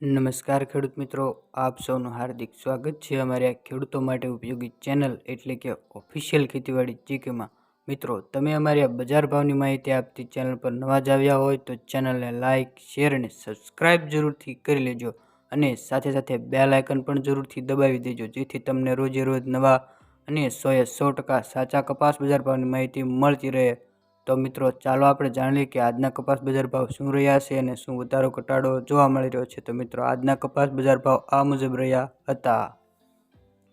નમસ્કાર ખેડૂત મિત્રો, આપ સૌનું હાર્દિક સ્વાગત છે અમારી આ ખેડૂતો માટે ઉપયોગી ચેનલ એટલે કે ઓફિશિયલ ખેતીવાડી જીકેમાં. મિત્રો, તમે અમારી આ બજાર ભાવની માહિતી આપતી ચેનલ પર નવા જ આવ્યા હોય તો ચેનલને લાઇક શેર અને સબસ્ક્રાઇબ જરૂરથી કરી લેજો અને સાથે સાથે બેલ આઇકન પણ જરૂરથી દબાવી દેજો, જેથી તમને રોજે રોજ નવા અને સોએ સો ટકા સાચા કપાસ બજાર ભાવની માહિતી મળતી રહે. તો મિત્રો, ચાલો આપણે જાણીએ કે આજના કપાસ બજાર ભાવ શું રહ્યા છે અને શું વધારો ઘટાડો જોવા મળી રહ્યો છે. તો મિત્રો, આજના કપાસ બજાર ભાવ આ મુજબ રહ્યા હતા.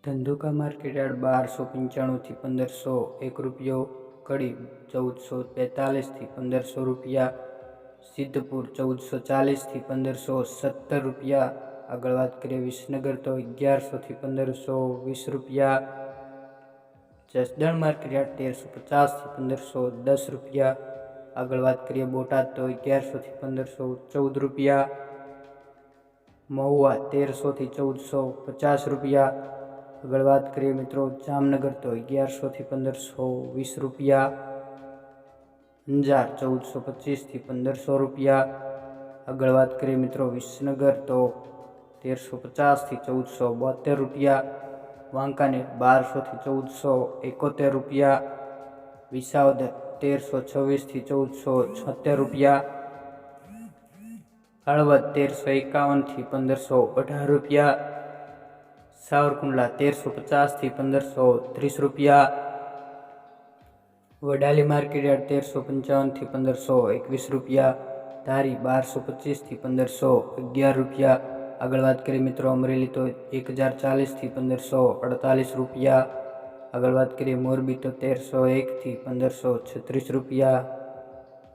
ધંધુકા માર્કેટ યાર્ડ બારસો પંચાણુંથી પંદરસો એક રૂપિયો, કડી ચૌદસો બેતાલીસથી પંદરસો રૂપિયા, સિદ્ધપુર ચૌદસો ચાલીસથી પંદરસો સત્તર રૂપિયા, આગળ વાત કરીએ વિસનગર તો અગિયારસોથી પંદરસો વીસ રૂપિયા જસદણ માર્કેટ યાર્ડ તેરસો પચાસથી પંદરસો દસ રૂપિયા. આગળ વાત કરીએ બોટાદ, તો અગિયારસોથી પંદરસો ચૌદ રૂપિયા. મહુવા, તેરસોથી ચૌદસો પચાસ રૂપિયા. આગળ વાત કરીએ મિત્રો, જામનગર, તો અગિયારસોથી પંદરસો વીસ રૂપિયા. અંજાર, ચૌદસો પચીસથી પંદરસો રૂપિયા. આગળ વાત કરીએ મિત્રો, વિસનગર, તો તેરસો પચાસથી ચૌદસો બોતેર રૂપિયા. વાંકાનેર બારસોથી ચૌદસો એકોતેર રૂપિયા, વિસાવદર તેરસો છવ્વીસથી ચૌદસો છોતેર રૂપિયા, હળવદ તેરસો એકાવનથી પંદરસો અઢાર રૂપિયા, સાવરકુંડલા તેરસો પચાસથી પંદરસો ત્રીસ રૂપિયા, વડાલી માર્કેટયાર્ડ તેરસો પંચાવનથી પંદરસો એકવીસ રૂપિયા, ધારી બારસો પચીસથી પંદરસો અગિયાર રૂપિયા આગળ વાત કરીએ મિત્રો અમરેલી તો એક હજાર ચાલીસથી પંદરસો અડતાલીસ રૂપિયા. આગળ વાત કરીએ મોરબી તો તેરસો એકથી પંદરસો છત્રીસ રૂપિયા.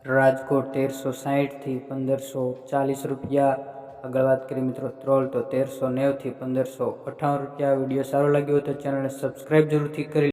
રાજકોટ તેરસો સાહીઠથી પંદરસો ચાલીસ રૂપિયા. આગળ વાત કરીએ મિત્રો ત્રોલ તો તેરસો નેવથી પંદરસો અઠાવન રૂપિયા. વીડિયો સારો લાગ્યો હોય તો ચેનલને સબસ્ક્રાઈબ જરૂરથી કરી